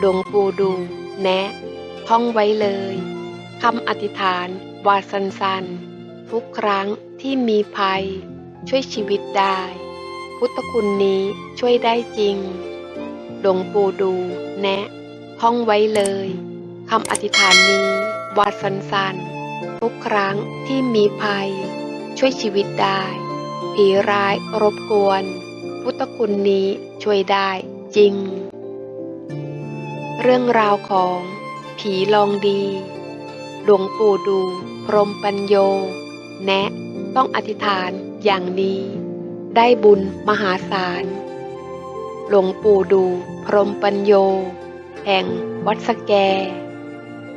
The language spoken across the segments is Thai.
หลวงปู่ดูแนะ ท่องไว้เลยคำอธิษฐานวาสันสันทุกครั้งที่มีภัย ช่วยชีวิตได้ พุทธคุณนี้ช่วยได้จริง หลวงปู่ดูแนะ ท่องไว้เลยคำอธิษฐานนี้วาสันสันทุกครั้งที่มีภัย ช่วยชีวิตได้ ผีร้ายรบกวน พุทธคุณนี้ช่วยได้จริง เรื่องราวของ ผีลองดี หลวงปู่ดู พรหมปัญโย แนะ ต้องอธิษฐานอย่างนี้ ได้บุญมหาศาล หลวงปู่ดู พรหมปัญโย แห่งวัดสแก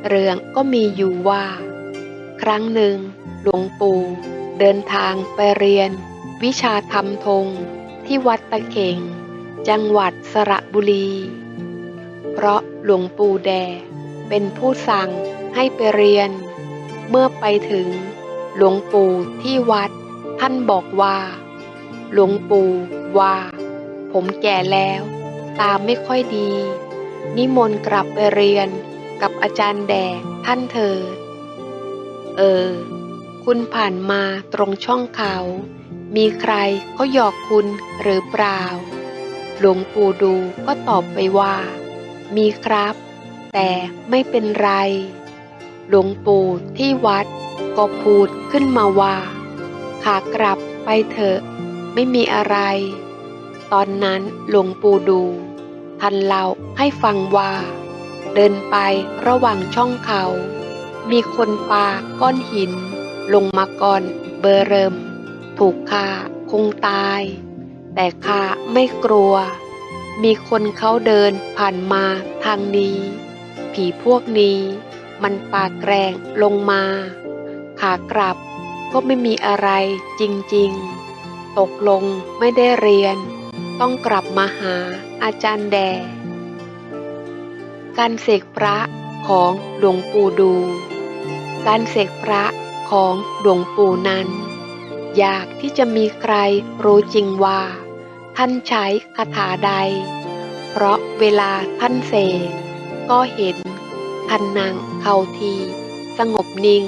เรื่องก็มีอยู่ว่า ครั้งหนึ่ง หลวงปู่เดินทางไปเรียน วิชาธรรมทงที่วัดตะเข่ง จังหวัดสระบุรี เพราะหลวงปู่แด เป็นผู้สั่งให้ไปเรียน เมื่อไปถึง หลวงปู่ที่วัด ท่านบอกว่า หลวงปู่ว่า ผมแก่แล้ว ตาไม่ค่อยดี นิมนต์กลับไปเรียนกับอาจารย์แดท่านเถิด เออ คุณผ่านมาตรงช่องเขา มีใครเขาหยอกคุณหรือเปล่า หลวงปู่ดูก็ตอบไปว่า มีครับ แต่ไม่เป็นไร หลวงปู่ที่วัดก็พูดขึ้นมาว่า ขากลับไปเถอะ ไม่มีอะไร ตอนนั้นหลวงปู่ดูท่านเล่าให้ฟังว่า เดินไประหว่างช่องเขา มีคนปาก้อนหิน ลงมาก่อนเบอร์เริม ถูกฆ่าคงตาย แต่ข้าไม่กลัว มีคนเขาเดินผ่านมาทางนี้ ผีพวกนี้ มันปาแกรงลงมา ขากลับก็ไม่มีอะไรจริงๆ ตกลงไม่ได้เรียน ต้องกลับมาหาอาจารย์แด การเสกพระของหลวงปู่ดู การเสกพระของหลวงปู่นั้น อยากที่จะมีใครรู้จริงว่า ท่านใช้คาถาใด เพราะเวลาท่านเสกก็เห็นท่านนั่งเขาทีสงบนิ่ง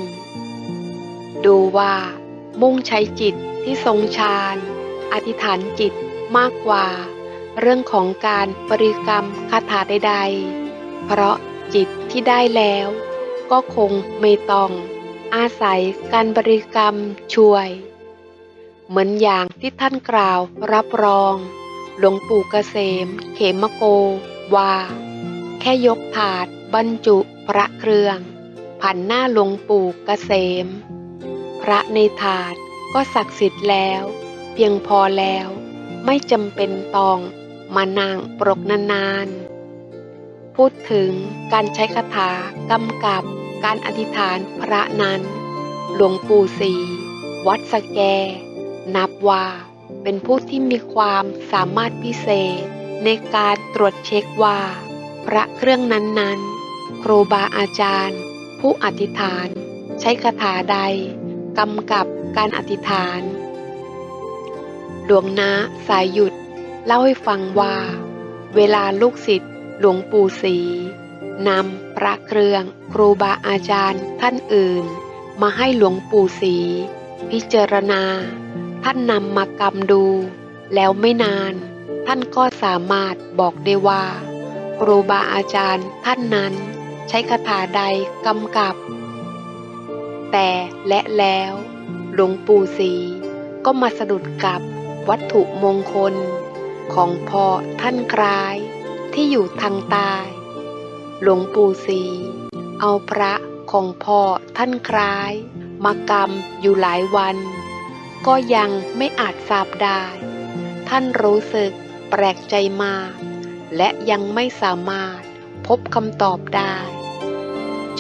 ดูว่ามุ่งใช้จิตที่ทรงฌานอธิษฐานจิตมากกว่า เรื่องของการบริกรรมคาถาใดๆ เพราะจิตที่ได้แล้ว ก็คงไม่ต้องอาศัยการบริกรรมช่วย เหมือนอย่างที่ท่านกล่าวรับรอง หลวงปู่เกษม เขมโก ว่า แค่ยกถาดบรรจุพระเครื่อง ผ่านหน้าหลวงปู่เกษม พระในถาดก็ศักดิ์สิทธิ์แล้ว เพียงพอแล้ว ไม่จำเป็นต้องมานั่งปรกนานๆ พูดถึงการใช้คาถากำกับการอธิษฐานพระนั้น หลวงปู่ศรีวัดสแก นับว่าเป็นผู้ที่มีความสามารถพิเศษ ในการตรวจเช็คว่า พระเครื่องนั้นๆ ครูบาอาจารย์ ผู้อธิษฐาน ใช้คาถาใดกำกับการอธิษฐาน หลวงนาสายหยุดเล่าให้ฟังว่า เวลาลูกศิษย์หลวงปู่ศรีนำพระเครื่องครูบาอาจารย์ท่านอื่น มาให้หลวงปู่ศรีพิจารณา ท่านนำมากำดู แล้วไม่นาน ท่านก็สามารถบอกได้ว่า ครูบาอาจารย์ท่านนั้นใช้คาถาใดกำกับ แต่และแล้วหลวงปู่ศรีก็มาสะดุดกับวัตถุมงคล ของพ่อท่านคล้ายที่อยู่ทางใต้หลวงปู่ศรีเอาพระของพ่อท่านคล้าย มากำอยู่หลายวัน ก็ยังไม่อาจทราบได้ ท่านรู้สึกแปลกใจมาก และยังไม่สามารถพบคำตอบได้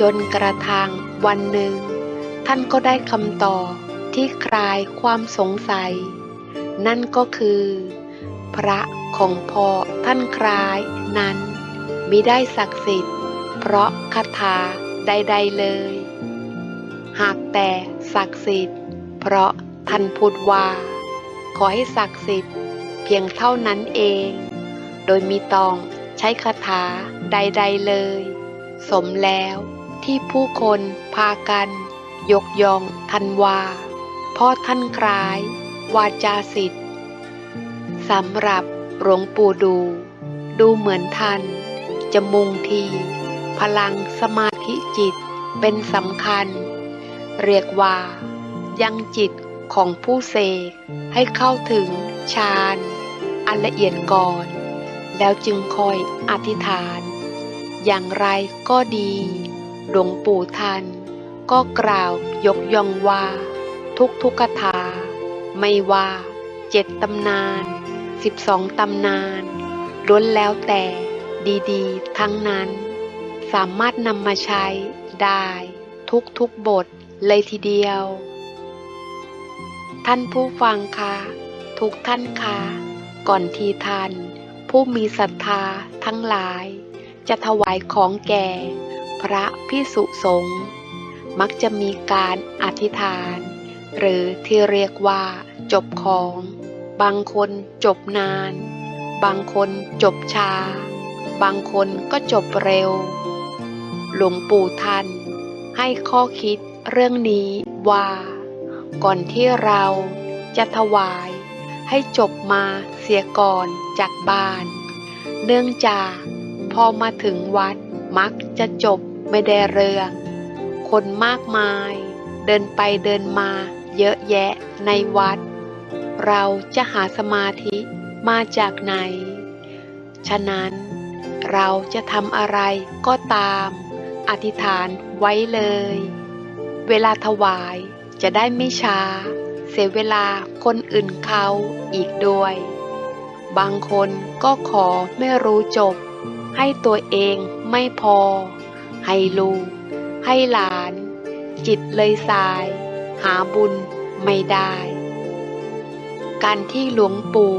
จนกระทั่งวันหนึ่ง ท่านก็ได้คำตอบที่คลายความสงสัย นั่นก็คือ พระของพ่อท่านคล้ายนั้นมิได้ศักดิ์สิทธิ์ เพราะคาถาใด ๆเลย หากแต่ศักดิ์สิทธิ์ เพราะ ท่านพูดว่า ขอให้ศักดิ์สิทธิ์เพียงเท่านั้นเอง โดยมีตองใช้คาถาใดๆเลย สมแล้วที่ผู้คนพากัน ยกยองทันวาพ่อท่านคล้าย วาจาสิทธิ์สำหรับหลวงปู่ดู ดูเหมือนท่าน จะมุงที พลังสมาธิจิตเป็นสำคัญ เรียกว่า ยังจิต ของผู้เสกให้เข้าถึงฌานอันละเอียดก่อน แล้วจึงคอยอธิษฐาน อย่างไรก็ดี หลวงปู่ทัน ก็กล่าวยกย่องว่า ทุกทุกคาถา ไม่ว่าเจ็ดตำนานสิบสองตำนานล้วนแล้วแต่ดีๆ ทั้งนั้น สามารถนำมาใช้ได้ทุกทุกๆบทเลยทีเดียว ท่านผู้ฟังคะทุกท่านคะก่อนทีทาน ผู้มีศรัทธาทั้งหลาย จะถวายของแก่ พระพิสุสงฆ์มักจะมีการอธิษฐาน หรือที่เรียกว่า จบของ บางคนจบนาน บางคนจบช้า บางคนก็จบเร็ว หลวงปู่ท่านให้ข้อคิดเรื่องนี้ว่า ก่อนที่เราจะถวาย ให้จบมาเสียก่อนจากบ้าน เนื่องจากพอมาถึงวัดมักจะจบไม่ได้เรื่อง คนมากมาย เดินไปเดินมาเยอะแยะในวัด เราจะหาสมาธิมาจากไหน ฉะนั้นเราจะทำอะไรก็ตาม อธิษฐานไว้เลย เวลาถวาย จะได้ไม่ช้า เสียเวลาคนอื่นเขาอีกด้วย บางคนก็ขอไม่รู้จบ ให้ตัวเองไม่พอ ให้ลูก ให้หลาน จิตเลยสาย หาบุญไม่ได้ การที่หลวงปู่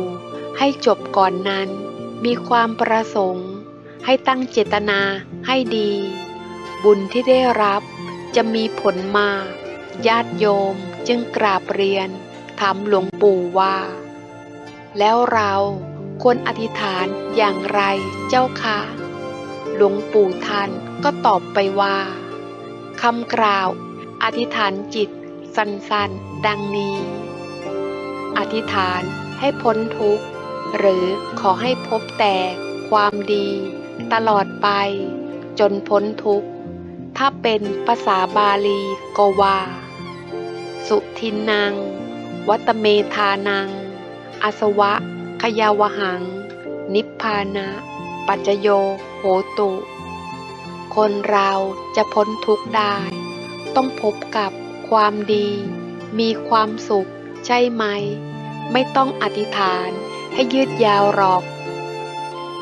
ให้จบก่อนนั้น มีความประสงค์ ให้ตั้งเจตนาให้ดี บุญที่ได้รับจะมีผลมาก ญาติโยมจึงกราบเรียนถามหลวงปู่ว่า แล้วเราควรอธิษฐานอย่างไรเจ้าคะ หลวงปู่ท่านก็ตอบไปว่าคำกล่าวอธิษฐานจิตสั้นๆ ดังนี้ อธิษฐานให้พ้นทุกข์ หรือขอให้พบแต่ความดีตลอดไป จนพ้นทุกข์ ถ้าเป็นภาษาบาลีก็ว่า สุทินัง วัตเมธานัง อาสวะ ขยาวหัง นิพพานะ ปัจจโยโหตุ คนเราจะพ้นทุกข์ได้ ต้องพบกับความดี มีความสุขใช่ไหม ไม่ต้องอธิษฐานให้ยืดยาวหรอก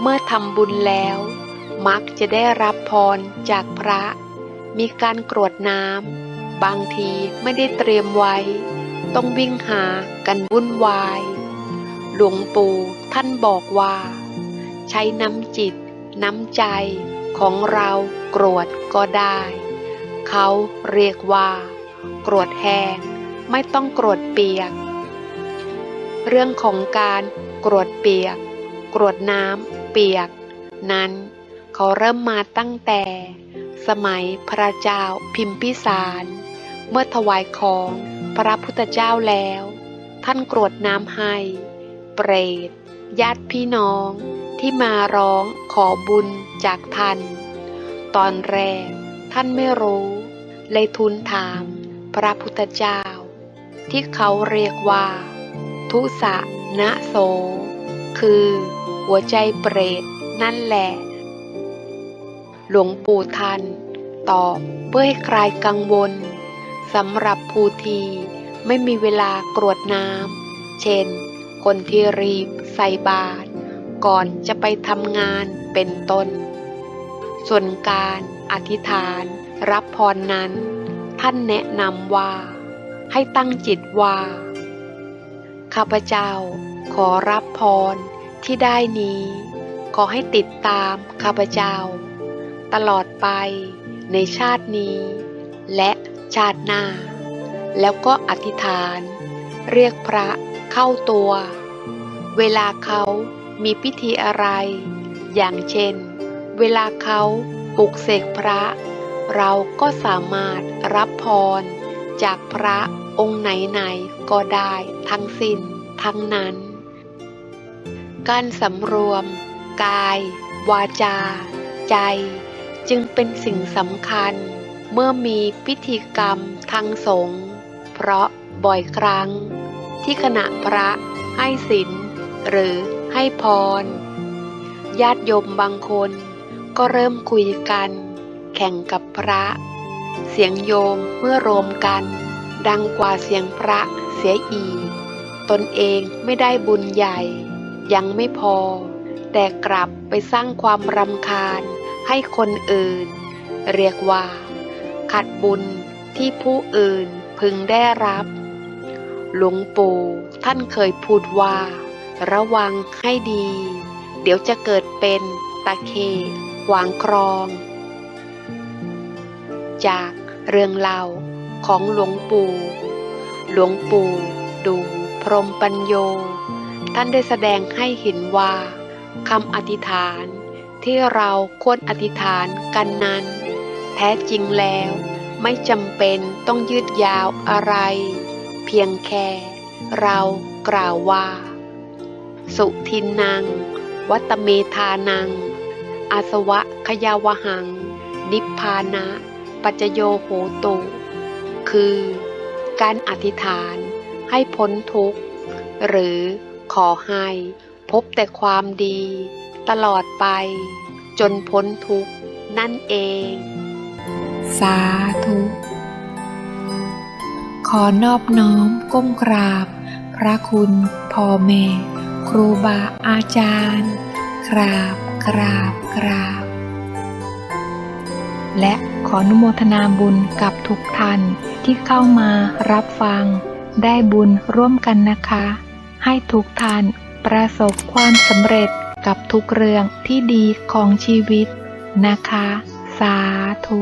เมื่อทำบุญแล้ว มักจะได้รับพรจากพระ มีการกรวดน้ำ บางทีไม่ได้เตรียมไว้ ต้องวิ่งหากันวุ่นวาย หลวงปู่ท่านบอกว่า ใช้น้ำจิต น้ำใจของเรากรวดก็ได้ เขาเรียกว่า กรวดแห้งไม่ต้องกรวดเปียก เรื่องของการกรวดเปียก กรวดน้ำเปียก นั้นเขาเริ่มมาตั้งแต่สมัยพระเจ้าพิมพิสาร เมื่อถวายของพระพุทธเจ้าแล้ว ท่านกรวดน้ำให้ เปรต ญาติพี่น้องที่มาร้องขอบุญจากท่าน ตอนแรกท่านไม่รู้ เลยทูลถามพระพุทธเจ้า ที่เขาเรียกว่า ทุสะนะโส คือ หัวใจเปรตนั่นแหละ หลวงปู่ทันตอบเพื่อให้คลายกังวล สำหรับผู้ทีไม่มีเวลากรวดน้ำ เช่น คนที่รีบใส่บาตรก่อนจะไปทำงานเป็นต้น ส่วนการอธิษฐานรับพรนั้น ท่านแนะนำว่า ให้ตั้งจิตว่า ข้าพเจ้าขอรับพรที่ได้นี้ ขอให้ติดตามข้าพเจ้า ตลอดไปในชาตินี้ และ ชาติหน้า แล้วก็อธิษฐาน เรียกพระเข้าตัว เวลาเขามีพิธีอะไร อย่างเช่น เวลาเขาปลุกเสกพระ เราก็สามารถรับพร จากพระองค์ไหนๆก็ได้ทั้งสิ้นทั้งนั้น การสำรวม กาย วาจา ใจ จึงเป็นสิ่งสำคัญ เมื่อมีพิธีกรรมทางสงฆ์เพราะบ่อยครั้ง ที่ขณะพระให้ศีลหรือให้พร ญาติโยมบางคนก็เริ่มคุยกัน แข่งกับพระ เสียงโยมเมื่อรวมกัน ดังกว่าเสียงพระเสียอีก ตนเองไม่ได้บุญใหญ่ ยังไม่พอ แต่กลับไปสร้างความรำคาญให้คนอื่น เรียกว่า ขัดบุญที่ผู้อื่นพึงได้รับ หลวงปู่ท่านเคยพูดว่า ระวังให้ดี เดี๋ยวจะเกิดเป็นตะเคขวางครอง จากเรื่องเล่าของหลวงปู่ หลวงปู่ดูพรหมปัญโย ท่านได้แสดงให้เห็นว่าคำอธิษฐานที่เราควรอธิษฐานกันนั้น แท้จริงแล้ว ไม่จำเป็นต้องยืดยาวอะไร เพียงแค่เรากล่าวว่า สุทินนังวัตเมธานัง อาสวะขยาวหัง นิพพานะ ปัจจโยโหตุ คือ การอธิษฐานให้พ้นทุกข์ หรือขอให้พบแต่ความดี ตลอดไป จนพ้นทุกข์นั่นเอง สาธุ ขอนอบน้อมก้มกราบ พระคุณพ่อแม่ ครูบาอาจารย์ กราบกราบกราบ และขออนุโมทนาบุญกับทุกท่านที่เข้ามารับฟัง ได้บุญร่วมกันนะคะ ให้ทุกท่านประสบความสำเร็จกับทุกเรื่องที่ดีของชีวิตนะคะ สาธุ